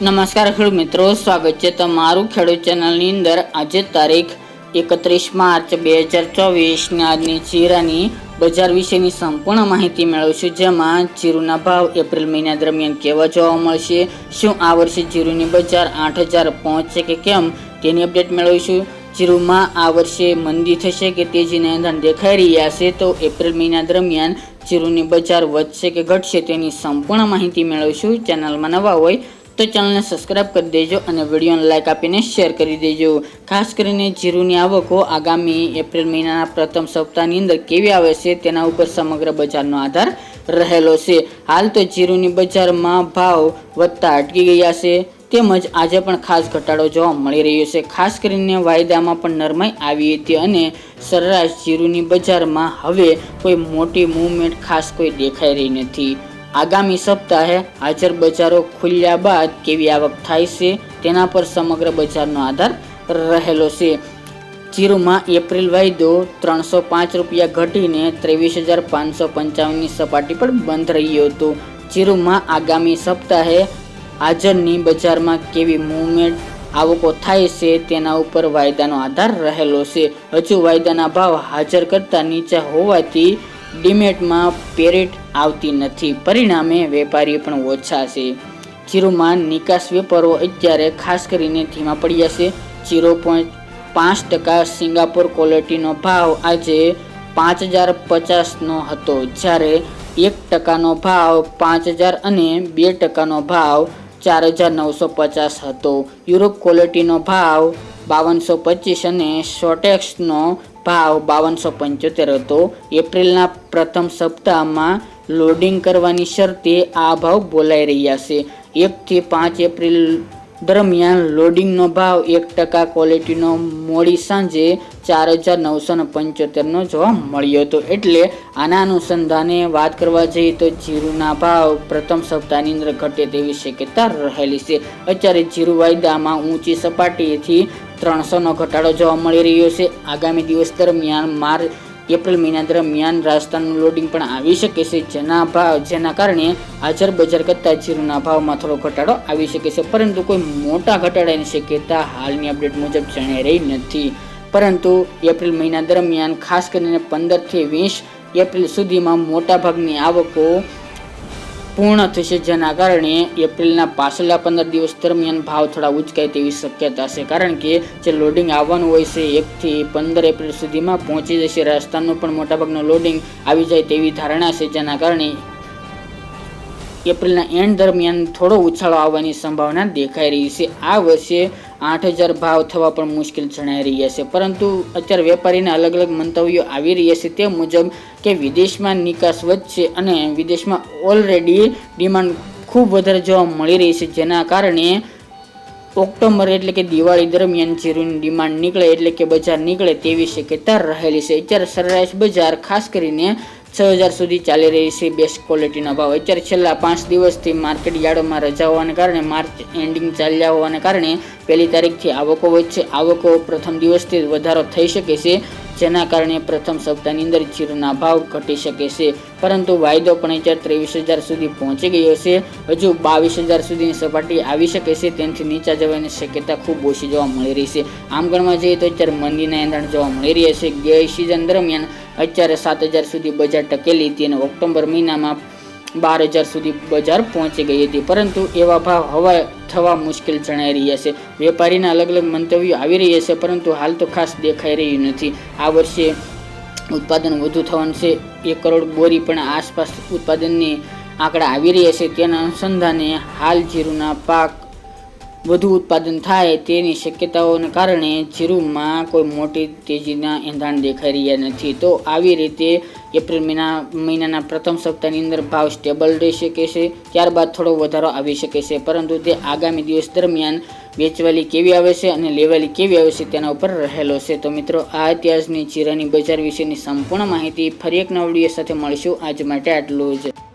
નમસ્કાર ખેડૂત મિત્રો, સ્વાગત છે તમારું ખેડૂત ચેનલની અંદર. આજે તારીખ એકત્રીસ માર્ચ બે હજાર ચોવીસની આજની જીરાની બજાર વિશેની સંપૂર્ણ માહિતી મેળવશું, જેમાં જીરુના ભાવ એપ્રિલ મહિના દરમિયાન કેવા જોવા મળશે, શું આ વર્ષે જીરુની બજાર આઠ હજાર પહોંચશે કે કેમ તેની અપડેટ મેળવીશું. જીરુમાં આ વર્ષે મંદી થશે કે તેજીના એંધાણ દેખાઈ રહ્યા છે, તો એપ્રિલ મહિના દરમિયાન જીરુની બજાર વધશે કે ઘટશે તેની સંપૂર્ણ માહિતી મેળવીશું. ચેનલમાં નવા હોય તો ચેનલને સબસ્ક્રાઇબ કરી દેજો અને વિડીયોને લાઇક આપીને શેર કરી દેજો. ખાસ કરીને જીરુની આવકો આગામી એપ્રિલ મહિનાના પ્રથમ સપ્તાહની અંદર કેવી આવે છે તેના ઉપર સમગ્ર બજારનો આધાર રહેલો છે. હાલ તો જીરુની બજારમાં ભાવ વધતા અટકી ગયા છે. તેમજ આજે પણ ખાસ ઘટાડો જોવા મળી રહ્યો છે. ખાસ કરીને વાયદામાં પણ નરમાઈ આવી હતી અને સરેરાશ જીરુની બજારમાં હવે કોઈ મોટી મૂવમેન્ટ ખાસ કોઈ દેખાઈ રહી નથી. આગામી સપ્તાહે હાજર બજારો ખુલ્યા બાદ કેવી આવક થાય છે તેના પર સમગ્ર બજારનો આધાર રહેલો છે. જીરુમાં એપ્રિલ વાયદો ત્રણસો પાંચ રૂપિયા ઘટીને ત્રેવીસ હજાર પાંચસો પંચાવનની સપાટી પર બંધ રહ્યો હતો. જીરુમાં આગામી સપ્તાહે હાજરની બજારમાં કેવી મૂવમેન્ટ આવકો થાય છે તેના ઉપર વાયદાનો આધાર રહેલો છે. હજુ વાયદાના ભાવ હાજર કરતાં નીચા હોવાથી ડિમેટમાં પેરેટ આવતી નથી. પરિણામે વેપારી પણ ઓછા છે. જીરુમાં નિકાસ વેપારો અત્યારે ખાસ કરીને ધીમા પડ્યા છે. જીરો પોઈન્ટ પાંચ ટકા સિંગાપોર ક્વોલિટીનો ભાવ આજે પાંચ હજાર પચાસનો હતો, જ્યારે એક ટકાનો ભાવ પાંચ હજાર અને બે ટકાનો ભાવ ચાર હજાર નવસો પચાસ હતો. યુરોપ ક્વોલિટીનો ભાવ બાવનસો પચીસ અને શોટેક્સનો ભાવ બાવનસો પંચોતેર હતો. એપ્રિલના પ્રથમ સપ્તાહમાં લોડિંગ કરવાની શરતે આ ભાવ બોલાઈ રહ્યા છે. એકથી પાંચ એપ્રિલ દરમિયાન લોડિંગનો ભાવ એક ટકા ક્વોલિટીનો મોડી સાંજે ચાર હજાર નવસો ને પંચોતેરનો જોવા મળ્યો હતો. એટલે આના અનુસંધાને વાત કરવા જઈએ તો જીરુના ભાવ પ્રથમ સપ્તાહની અંદર ઘટે તેવી શક્યતા રહેલી છે. અત્યારે જીરુ વાયદામાં ઊંચી સપાટીએથી ત્રણસોનો ઘટાડો જોવા મળી રહ્યો છે. આગામી દિવસ દરમિયાન માર એપ્રિલ મહિના દરમિયાન રાજસ્થાનનું લોડિંગ પણ આવી શકે છે. જેના ભાવ જેના કારણે હાજર બજાર કરતાં જીરુના ભાવમાં થોડો ઘટાડો આવી શકે છે. પરંતુ કોઈ મોટા ઘટાડાની શક્યતા હાલની અપડેટ મુજબ જણાઈ રહી નથી. પરંતુ એપ્રિલ મહિના દરમિયાન ખાસ કરીને પંદરથી વીસ એપ્રિલ સુધીમાં મોટાભાગની આવકો પૂર્ણ થશે, જેના કારણે એપ્રિલના પાછલા પંદર દિવસ દરમિયાન ભાવ થોડા ઉચકાય તેવી શક્યતા છે. કારણ કે જે લોડિંગ આવવાનું હોય છે, એકથી પંદર એપ્રિલ સુધીમાં પહોંચી જશે. રાજસ્થાનનું પણ મોટાભાગનું લોડિંગ આવી જાય તેવી ધારણા છે, જેના કારણે એપ્રિલના એન્ડ દરમિયાન થોડો ઉછાળો આવવાની સંભાવના દેખાઈ રહી છે. આ વર્ષે આઠ હજાર ભાવ થવા પણ મુશ્કેલ જણાઈ રહ્યા છે. પરંતુ અત્યારે વેપારીના અલગ અલગ મંતવ્યો આવી રહ્યા છે. તે મુજબ કે વિદેશમાં નિકાસ વધશે અને વિદેશમાં ઓલરેડી ડિમાન્ડ ખૂબ વધારે જોવા મળી રહી છે. જેના કારણે ઓક્ટોબર એટલે કે દિવાળી દરમિયાન જીરુની ડિમાન્ડ નીકળે એટલે કે બજાર નીકળે તેવી શક્યતા રહેલી છે. અત્યારે સરેરાશ બજાર ખાસ કરીને છ હજાર સુધી ચાલી રહી છે બેસ્ટ ક્વોલિટીના ભાવ. અત્યારે છેલ્લા પાંચ દિવસથી માર્કેટ યાર્ડોમાં રજા હોવાને કારણે માર્ચ એન્ડિંગ ચાલ્યા હોવાને કારણે પહેલી તારીખથી આવકો વધશે. આવકો પ્રથમ દિવસથી વધારો થઈ શકે છે, જેના કારણે પ્રથમ સપ્તાહની અંદર જીરુના ભાવ ઘટી શકે છે. પરંતુ વાયદો પણ અત્યારે ત્રેવીસ હજાર સુધી પહોંચી ગયો છે. હજુ બાવીસ હજાર સુધીની સપાટી આવી શકે છે, તેનાથી નીચા જવાની શક્યતા ખૂબ ઓછી જોવા મળી રહી છે. આમ ગણવા જઈએ તો અત્યારે મંદીના એંધાણ જોવા મળી રહ્યા છે. ગઈ સિઝન દરમિયાન અત્યારે સાત હજાર સુધી બજાર ટકેલી હતી અને ઓક્ટોબર મહિનામાં બાર હજાર સુધી બજાર પહોંચી ગઈ હતી. પરંતુ એવા ભાવ હવા થવા મુશ્કેલ જણાઈ રહ્યા છે. વેપારીના અલગ અલગ મંતવ્યો આવી રહ્યા છે, પરંતુ હાલ તો ખાસ દેખાઈ રહ્યું નથી. આ વર્ષે ઉત્પાદન વધુ થવાનું છે. એક કરોડ બોરી પણ આસપાસ ઉત્પાદનની આંકડા આવી રહ્યા છે. તેના અનુસંધાને હાલ જીરુના પાક વધુ ઉત્પાદન થાય તેની શક્યતાઓને કારણે જીરુમાં કોઈ મોટી તેજીના એંધાણ દેખાઈ રહ્યા નથી. તો આવી રીતે એપ્રિલ મહિના, મહિનાના પ્રથમ સપ્તાહની અંદર ભાવ સ્ટેબલ રહી શકે છે? ત્યારબાદ થોડો વધારો આવી શકે છે, પરંતુ તે આગામી દિવસ દરમિયાન વેચવાલી કેવી આવે છે અને લેવાલી કેવી આવે છે તેના ઉપર રહેલો છે. તો મિત્રો, આ ઇતિહાસની જીરાની બજાર વિશેની સંપૂર્ણ માહિતી. ફરી એક નવડીઓ સાથે મળીશું. આજ માટે આટલું જ.